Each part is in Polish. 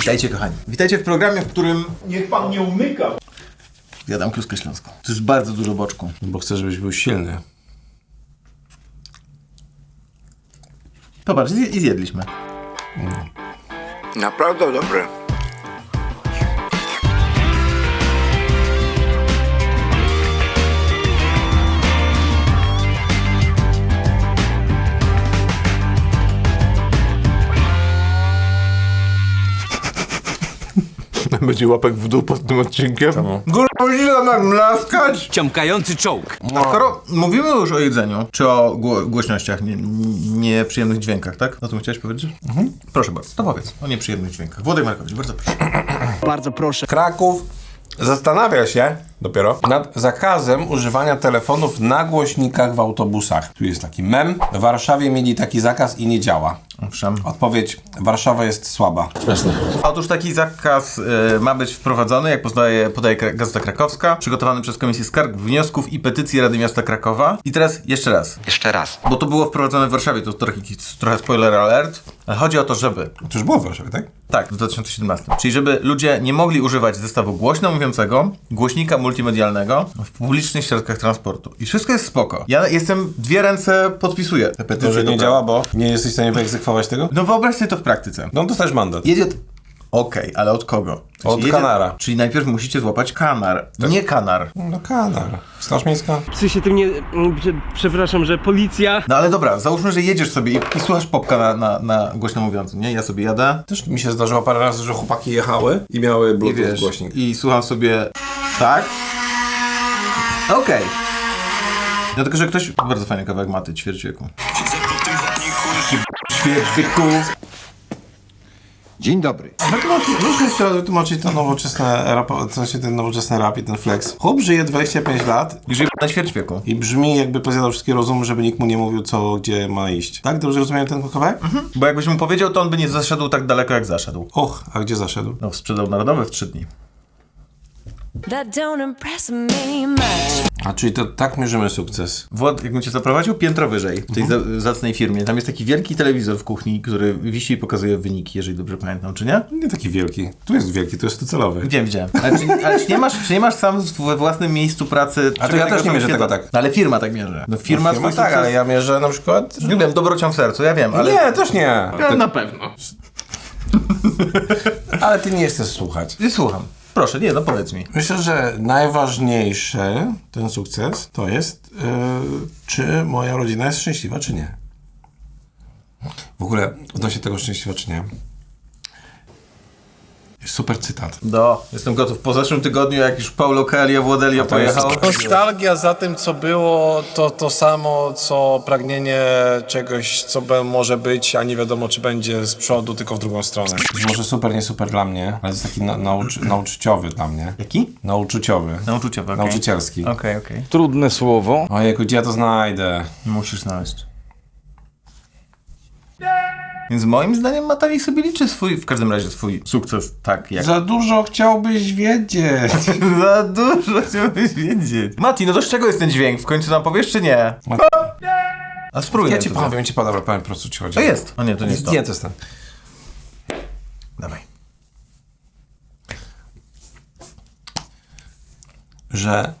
Witajcie kochani. Witajcie w programie, w którym Niech pan nie umyka. jadam kluskę śląską. To jest bardzo dużo boczku. Bo chcę, żebyś był silny. Popatrz, zjedliśmy. Naprawdę dobre. Będzie łapek w dół pod tym odcinkiem? Gruźla nam mlaskać! Ciąkający czołg. A skoro mówimy już o jedzeniu, czy o gło głośnościach, nie- nie- nieprzyjemnych dźwiękach, tak? O tym chciałeś powiedzieć? Mhm. Proszę bardzo, to powiedz o nieprzyjemnych dźwiękach. Włodek Markowicz, bardzo proszę. Bardzo proszę. Kraków zastanawia się dopiero nad zakazem używania telefonów na głośnikach w autobusach. Tu jest taki mem. W Warszawie mieli taki zakaz i nie działa. Owszem. Odpowiedź: Warszawa jest słaba. Otóż taki zakaz y, ma być wprowadzony, jak podaje, podaje Gazeta Krakowska, przygotowany przez Komisję Skarg, Wniosków i Petycji Rady Miasta Krakowa. I teraz jeszcze raz, Jeszcze raz. bo to było wprowadzone w Warszawie, to trochę, trochę spoiler alert, ale chodzi o to, żeby To już było w Warszawie, tak? Tak, w 2017. Czyli żeby ludzie nie mogli używać zestawu głośno mówiącego, głośnika multimedialnego w publicznych środkach transportu. I wszystko jest spoko. Ja jestem, dwie ręce podpisuję te petycje. To, że nie działa, bo nie jesteś w stanie wyegzekwować tego? No wyobraź sobie to w praktyce. No dostajesz mandat. Jedzie... Okej, ale od kogo? Od jedzie- kanara. Czyli najpierw musicie złapać kanar. Nie kanar. No kanar. Straż miejska? Psy się tym nie... Przepraszam, że policja... No ale dobra, załóżmy, że jedziesz sobie i, i słuchasz popka na, na, na głośno mówiącym, nie? Ja sobie jadę Też mi się zdarzyło parę razy, że chłopaki jechały i miały i bluetooth wiesz, głośnik. i słucham sobie tak. Okej. Dlatego, że ktoś... Bardzo fajny kawałek maty, ćwierć wieku. Ćwierć wieku. Dzień dobry. Muszę jeszcze raz wytłumaczyć to nowoczesne rap, w sensie ten nowoczesny rap i ten flex. Chłop żyje 25 lat I żyje na ćwierć wieku. i brzmi jakby pozjadał wszystkie rozumy, żeby nikt mu nie mówił co, gdzie ma iść. Tak? Dobrze rozumiem ten kawałek? Bo jakbyś mu powiedział, to on by nie zaszedł tak daleko, jak zaszedł. Och, a gdzie zaszedł? No, sprzedał narodowy w trzy dni. That don't impress me much. A czyli to tak mierzymy sukces. Wład, jakbym cię zaprowadził, piętro wyżej, w tej za, zacnej firmie. Tam jest taki wielki telewizor w kuchni, który wisi i pokazuje wyniki, jeżeli dobrze pamiętam, czy nie? Nie taki wielki. Tu jest wielki, tu jest to celowy. Wiem, widziałem. Ale czy, ale czy, nie, masz, czy nie masz sam we własnym miejscu pracy... A to ja też nie mierzę tego tak. No, ale firma tak mierzy. No, firma, No, swój tak, ale ja mierzę na przykład... Nie wiem, dobrocią w sercu, ja wiem, ale... Nie, też nie. Na pewno. Ale ty nie chcesz słuchać. Nie słucham. Proszę, nie, no powiedz mi. Myślę, że najważniejszy ten sukces to jest, yy, czy moja rodzina jest szczęśliwa, czy nie. W ogóle odnośnie tego szczęśliwa, czy nie. Super cytat. Do, jestem gotów. Po zeszłym tygodniu, jak już Paulo Coelho Włodelio pojechał... Nostalgia za tym, co było, to to samo, co pragnienie czegoś, co be, może być, a nie wiadomo, czy będzie z przodu, tylko w drugą stronę. Może super, nie super dla mnie, ale jest taki na, nauczy, nauczyciowy dla mnie. Jaki? Nauczyciowy. Nauczyciowy, okej. Nauczycielski. Okej, okej. Trudne słowo. Ojejku, gdzie ja to znajdę? Musisz znaleźć. Więc moim zdaniem Matali sobie liczy swój, w każdym razie swój sukces tak jak... Za dużo chciałbyś wiedzieć. Za dużo chciałbyś wiedzieć. Mati, no to z czego jest ten dźwięk? W końcu nam powiesz czy nie? A spróbuj Ja ci powiem, ci podam, powiem po prostu ci chodzi. To jest. O nie, to nie jest to. Nie, to jest ten. Dawaj. Że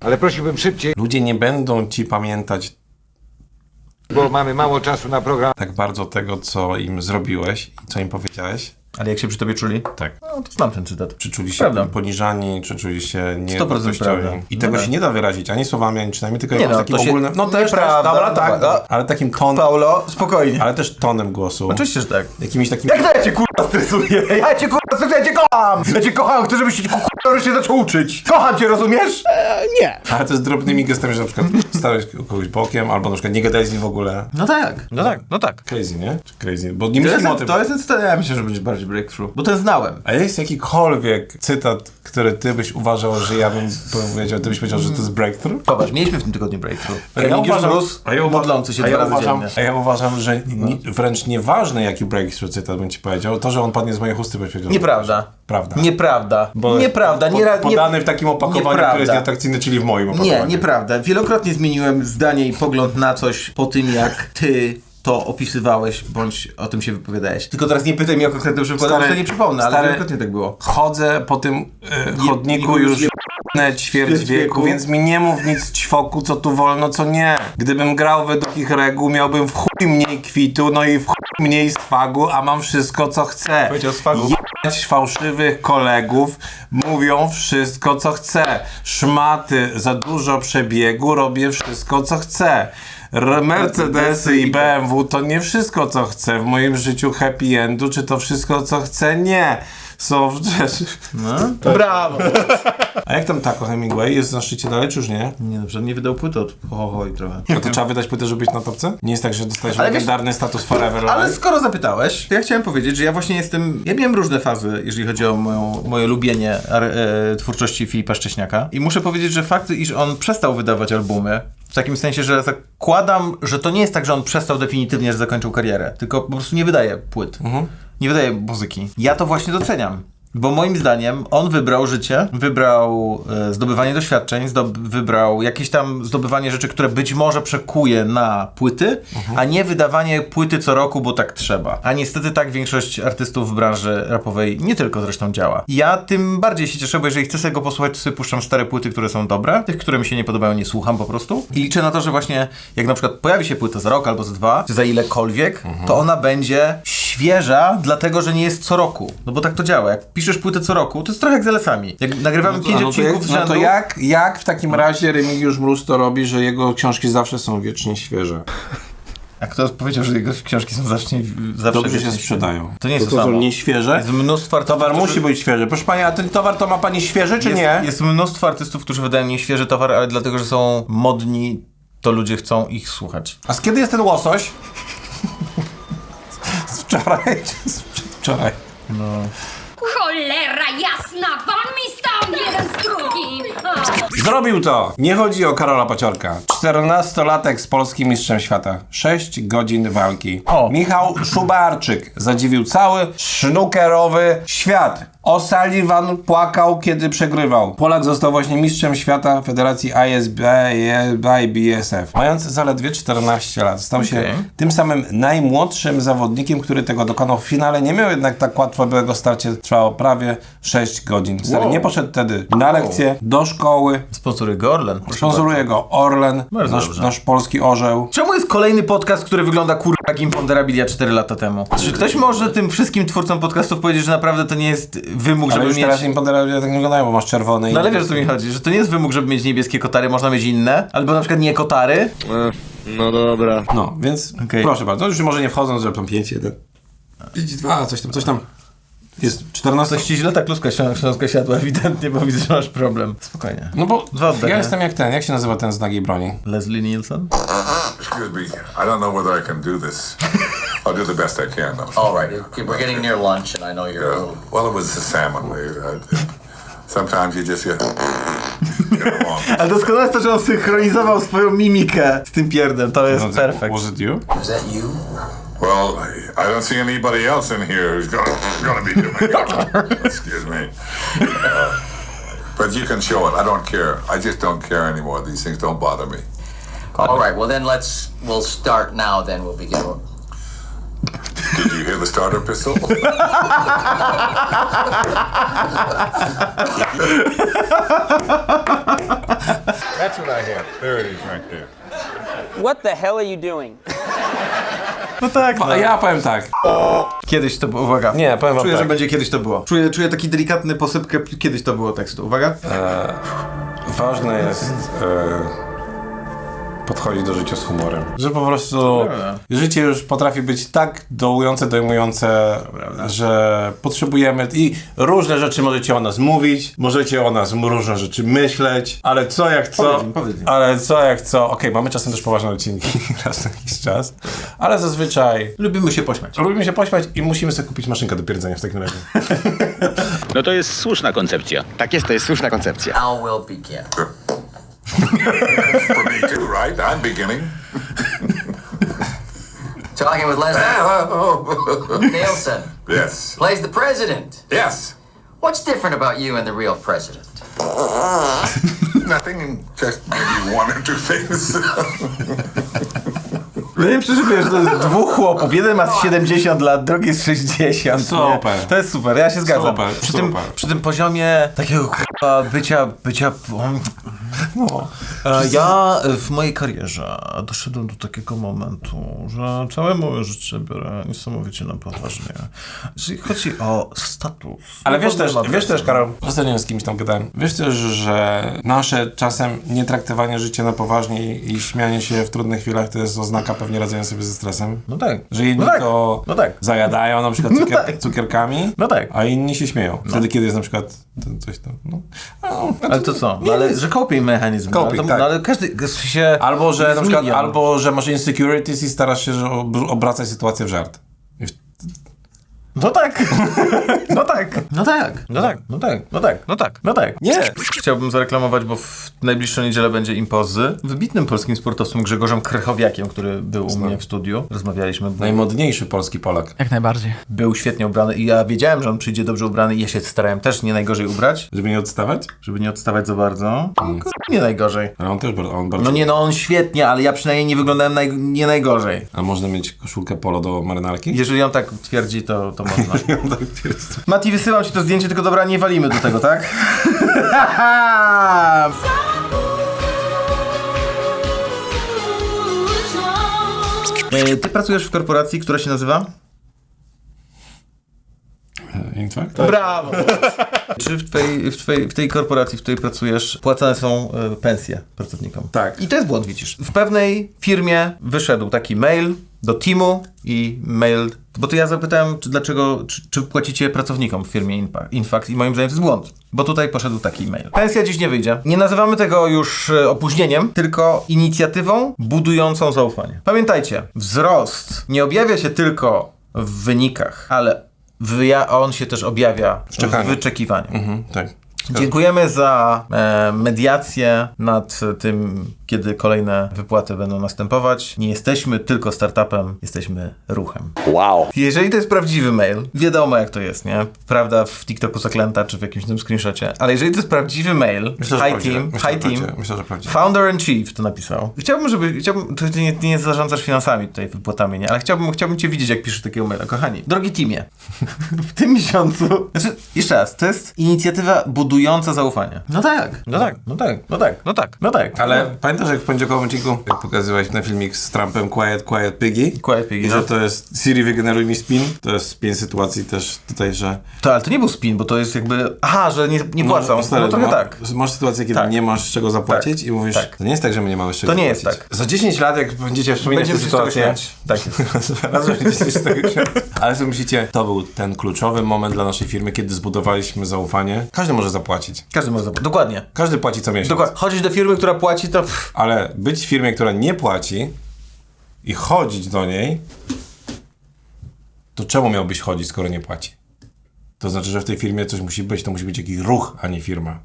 Ale prosiłbym szybciej, ludzie nie będą ci pamiętać bo mamy mało czasu na program. tak bardzo tego, co im zrobiłeś i co im powiedziałeś. Ale jak się przy tobie czuli? Tak. No to znam ten cytat. Czy czuli się Prawda. poniżani, czy czuli się 100% niewartościowi. prawda. I No tego tak. się nie da wyrazić ani słowami, ani czynami, tylko Nie jakimś no, takim ogólnym... No też, też, Nieprawda, dobra, tak, dobra. dobra. ale takim tonem, Paulo, spokojnie. ale też tonem głosu. Oczywiście, że tak. Jakimiś takim... Jak to ja cię kurwa stresuję? Ja cię kurwa stresuję, ja cię kocham! Ja cię kocham, chcę, żebyś się kurwa się zaczął uczyć. Kocham cię, rozumiesz? Ale to z drobnymi gestami, że na przykład stałeś kogoś bokiem, albo na przykład nie gadałeś z nim w ogóle. No tak. No tak, no tak. Crazy, nie? Crazy? Bo nie To myślimy o jest, tym. to jest ten cytat, ja myślę, że będzie bardziej breakthrough. Bo ten znałem. A jest jakikolwiek cytat, który ty byś uważał, że ja bym powiedział, ty byś powiedział, że to jest breakthrough? Popatrz, mieliśmy w tym tygodniu breakthrough. A ja uważam, Rus, a ja się a dwa ja razy uważam, a ja uważam, że ni, wręcz nieważne jaki breakthrough cytat bym ci powiedział, to, że on padnie z mojej chusty, byś powiedział. Nieprawda. Prawda. Nieprawda. Bo nieprawda. po- nie, podany w takim opakowaniu, które jest nieprawda. nieatrakcyjne, czyli w moim opakowaniu. Nie, nieprawda. Wielokrotnie zmieniłem zdanie i pogląd na coś po tym, jak ty to opisywałeś, bądź o tym się wypowiadałeś. Tylko teraz nie pytaj mnie o konkretny przykład, bo sobie nie przypomnę, ale wielokrotnie tak było. Chodzę po tym e, chodniku już je- ćwierć wieku. więc mi nie mów nic ćwoku, co tu wolno, co nie. Gdybym grał według ich reguł, miałbym w chuj mniej kwitu, no i w chuj mniej swagu, a mam wszystko, co chcę. Powiedział swagu. Jebać fałszywych kolegów, mówią wszystko, co chcę. Szmaty, za dużo przebiegu, robię wszystko, co chcę. Mercedesy i BMW to nie wszystko, co chcę. W moim życiu happy endu, czy to wszystko, co chcę? Nie. Są rzeczy. No. Brawo! A jak tam Taco Hemingway? Jest na szczycie dalej, czy już nie? Nie dobrze, nie wydał płyty od ho, ho i trochę. A to trzeba wydać płytę, żeby być na topce? Nie jest tak, że dostajesz Ale wiesz- legendarny status forever. Ale life? skoro zapytałeś, to ja chciałem powiedzieć, że ja właśnie jestem. Ja miałem różne fazy, jeżeli chodzi o moją, moje lubienie e, twórczości Filipa Szcześniaka. I muszę powiedzieć, że fakt, iż on przestał wydawać albumy. W takim sensie, że zakładam, że to nie jest tak, że on przestał definitywnie, że zakończył karierę, tylko po prostu nie wydaje płyt. Nie wydaje muzyki. Ja to właśnie doceniam. Bo moim zdaniem on wybrał życie, wybrał e, zdobywanie doświadczeń, zdob- wybrał jakieś tam zdobywanie rzeczy, które być może przekuje na płyty, a nie wydawanie płyty co roku, bo tak trzeba. A niestety tak większość artystów w branży rapowej nie tylko zresztą działa. Ja tym bardziej się cieszę, bo jeżeli chcę sobie go posłuchać, to sobie puszczam stare płyty, które są dobre. Tych, które mi się nie podobają, nie słucham po prostu. I liczę na to, że właśnie jak na przykład pojawi się płyta za rok albo za dwa, czy za ilekolwiek, to ona będzie świeża, dlatego że nie jest co roku. No bo tak to działa. Jak piszesz płytę co roku, to jest trochę jak z LS-ami. Jak nagrywamy pięć No odcinków jak, z no rzędu... to jak, jak w takim razie Remigiusz Mróz to robi, że jego książki zawsze są wiecznie świeże? A kto powiedział, że jego książki są zawsze, zawsze Dobrze się sprzedają. To nie jest to, to to są samo. nieświeże? Jest mnóstwo artystów, Towar którzy- musi być świeży. Proszę pani, a ten towar to ma pani świeży, czy jest, nie? Jest mnóstwo artystów, którzy wydają nieświeży towar, ale dlatego, że są modni, to ludzie chcą ich słuchać. A z kiedy jest ten łosoś? Z wczoraj czy z przedwczoraj? Cholera jasna, won mi stąd jeden z drugim! O. Zrobił to! Nie chodzi o Karola Paciorka. 14-latek z polskim mistrzem świata. 6 godzin walki. O. Michał Szubarczyk zadziwił cały sznukerowy świat. O'Sullivan płakał, kiedy przegrywał. Polak został właśnie mistrzem świata Federacji ISB, IBSF. Mając zaledwie 14 lat. Stał się tym samym najmłodszym zawodnikiem, który tego dokonał w finale. Nie miał jednak tak łatwo, bo jego starcie trwało prawie 6 godzin. Stary Wow. nie poszedł wtedy na lekcje, do szkoły. Sponsoruje go Orlen. Sponsoruje go Orlen, nasz, nasz polski orzeł. Czemu jest kolejny podcast, który wygląda kurwa jak Imponderabilia 4 lata temu? Czy ktoś może tym wszystkim twórcom podcastów powiedzieć, że naprawdę to nie jest wymóg, Ale żeby już mieć... teraz imponderabilia tak nie wyglądają, bo masz czerwone i... No ale wiesz o co mi chodzi, że to nie jest wymóg, żeby mieć niebieskie kotary, można mieć inne, albo na przykład nie kotary. No dobra. No, więc Okej. proszę bardzo, już może nie wchodząc, że tam 5, 1, 5, 2, coś tam, coś tam. Jest 14... Coś ci źle ta kluska ślą- śląska siadła ewidentnie, bo widzę, że masz problem. Spokojnie. No bo Dwa oddania. ja jestem jak ten, jak się nazywa ten z nagiej broni? Leslie Nielsen? Excuse me, I don't know whether I can do this. I'll do the best I can, though. All right, we're getting near lunch, and I know you're a little. well, it was the salmon. Uh, sometimes you just get, get along. Ale doskonale jest to, że on synchronizował swoją mimikę z tym pierdem, to jest perfekt. Was it you? Is that you? Well, I don't see anybody else in here who's gonna, gonna be doing it. Excuse me. Uh, but you can show it. I don't care. I just don't care anymore. These things don't bother me. All right, well then let's we'll start now. Then we'll begin. Did you hear the starter pistol? That's what I have. There it is right there. What the hell are you doing? No tak, no. Ja powiem tak. Kiedyś to było, uwaga. Nie, powiem wam Czuję, tak. że będzie kiedyś to było. Czuję, czuję taki delikatny posypkę, kiedyś to było tekstu. Uwaga. Ważne jest e, podchodzić do życia z humorem. Że po prostu życie już potrafi być tak dołujące, dojmujące, że potrzebujemy i różne rzeczy możecie o nas mówić, możecie o nas różne rzeczy myśleć, ale co jak co, Powiedz im, powiedz im. ale co jak co, okej, mamy czasem też poważne odcinki raz na jakiś czas, ale zazwyczaj Lubimy się pośmiać. lubimy się pośmiać i musimy sobie kupić maszynkę do pierdzenia w takim razie. No to jest słuszna koncepcja. Tak jest, to jest słuszna koncepcja. Now we'll begin. Right? I'm beginning. Talking with Leslie Nielsen yes. plays the president. Yes. What's different about you and the real president? Nothing, just maybe one or two things. No nie przecież wiesz, to jest dwóch chłopów. Jeden ma z 70 lat, drugi z 60. nie? Super. To jest super, ja się zgadzam. Super, przy, tym, super. przy tym poziomie takiego k***a, bycia, bycia... No. E, Ja w mojej karierze doszedłem do takiego momentu, że całe moje życie biorę niesamowicie na poważnie. Jeżeli chodzi o status. Ale no wiesz to też, wiesz też, Karol, ostatnio z kimś tam gadałem, wiesz też, że nasze czasem nietraktowanie życia na poważnie i śmianie się w trudnych chwilach to jest oznaka pewnie radzenia sobie ze stresem? No tak. Że jedni no tak. to No tak. zajadają na przykład cukier tak. cukierkami, No tak. a inni się śmieją. Wtedy, kiedy jest na przykład ten coś tam, no. no Ale to co? No, ale, że coping mechanizm. Coping, no, tak. no, ale każdy się... Albo, że na przykład, albo, że masz insecurities i starasz się obracać sytuację w żart. No tak. No tak. No tak. No tak. No tak. No tak. No tak. No tak. Nie. Chciałbym zareklamować, bo w najbliższą niedzielę będzie impozy. Wybitnym polskim sportowcem Grzegorzem Krychowiakiem, który był u mnie w studiu. Rozmawialiśmy. Był, Najmodniejszy polski Polak. Jak najbardziej. był świetnie ubrany i ja wiedziałem, że on przyjdzie dobrze ubrany i ja się starałem też nie najgorzej ubrać, Żeby nie odstawać? żeby nie odstawać za bardzo. Kur- Nie najgorzej. Ale on też bardzo, on bardzo... No nie, no on świetnie, ale ja przynajmniej nie wyglądałem naj, nie najgorzej. A można mieć koszulkę polo do marynarki? Jeżeli on tak twierdzi, to, to można. Mati, wysyłam ci to zdjęcie, tylko dobra, nie walimy do tego, tak? E, Ty pracujesz w korporacji, która się nazywa? Infakt? Brawo! Czy w, twojej, w, twojej, w tej korporacji, w której pracujesz, płacane są e, pensje pracownikom? Tak. I to jest błąd, widzisz. W pewnej firmie wyszedł taki mail do teamu i mail, bo to ja zapytałem, czy, dlaczego, czy, czy płacicie pracownikom w firmie Infact i moim zdaniem to jest błąd. Bo tutaj poszedł taki mail. Pensja dziś nie wyjdzie. Nie nazywamy tego już e, opóźnieniem, tylko inicjatywą budującą zaufanie. Pamiętajcie, wzrost nie objawia się tylko w wynikach, ale wyja- on się też objawia w wyczekiwaniu. Mhm, tak. Dziękujemy za e, mediację nad tym, kiedy kolejne wypłaty będą następować. Nie jesteśmy tylko startupem, jesteśmy ruchem. Wow. Jeżeli to jest prawdziwy mail, wiadomo jak to jest, nie? Prawda w TikToku zaklęta, czy w jakimś tym screenshocie. Ale jeżeli to jest prawdziwy mail, Myślę, prawdziwe. Team, Myślę, High że Team. Myślę, że prawdziwe. Founder and Chief to napisał. Chciałbym, żeby. Chciałbym, to ty nie, nie zarządzasz finansami tutaj, wypłatami, nie? Ale chciałbym, chciałbym cię widzieć, jak piszesz takiego maila. Kochani, drogi teamie, w tym miesiącu. Znaczy, jeszcze raz, to jest inicjatywa budująca zaufanie. No tak, no tak, no tak, no tak, no tak, no tak. Ale pamiętasz, jak w poniedziałkowym odcinku, jak pokazywałeś ten filmik z Trumpem Quiet, Quiet Piggy? Quiet Piggy, I że no. to jest Siri wygeneruj mi spin. To jest spin sytuacji też tutaj, że... To, ale to nie był spin, bo to jest jakby. Aha, że nie, nie płacą. No, stary, trochę ma- tak. Masz sytuację, kiedy Tak. nie masz czego zapłacić Tak. i mówisz, Tak. to nie jest tak, że my nie mamy z czego To nie jest zapłacić. tak. Za 10 lat, jak będziecie wspominać tę sytuację. Tak jest. Raz będziecie z tego. Ale sobie myślicie, to był ten kluczowy moment dla naszej firmy, kiedy zbudowaliśmy zaufanie. Każdy może zapłacić. Każdy może zapłacić. Dokładnie. Każdy płaci co miesiąc. Dokładnie. Chodzisz do firmy, która płaci, to. Ale być w firmie, która nie płaci i chodzić do niej, to czemu miałbyś chodzić, skoro nie płaci? To znaczy, że w tej firmie coś musi być, to musi być jakiś ruch, a nie firma.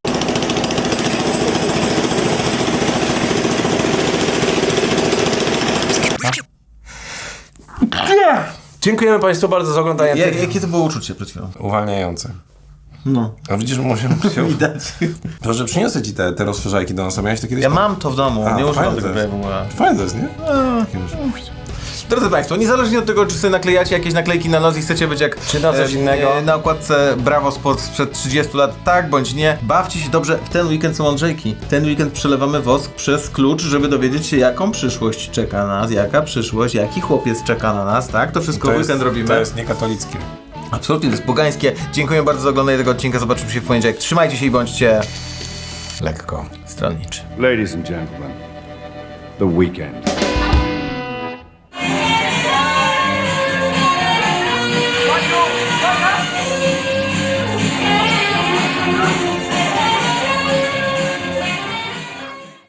Dziękujemy Państwu bardzo za oglądanie tych... jakie to było uczucie przed chwilą? Uwalniające. No. A widzisz, może się... Widać. Proszę, przyniosę Ci te, te rozszerzajki do nosa. Miałeś to kiedyś? Ja mam to w domu, A, nie używam fajne tego to jest. w ogóle. Fajne to jest, nie? Drodzy Państwo, niezależnie od tego, czy sobie naklejacie jakieś naklejki na nos i chcecie być jak Czy na coś e, innego. e, na okładce Bravo Sport sprzed 30 lat, tak bądź nie, bawcie się dobrze. W ten weekend są Andrzejki. Ten weekend przelewamy wosk przez klucz, żeby dowiedzieć się, jaką przyszłość czeka nas, jaka przyszłość, jaki chłopiec czeka na nas, tak? To wszystko w weekend robimy. To jest niekatolickie. Absolutnie, to jest pogańskie. Dziękuję bardzo za oglądanie tego odcinka. Zobaczymy się w poniedziałek. Trzymajcie się i bądźcie Lekko. stronniczy. Ladies and gentlemen, the weekend.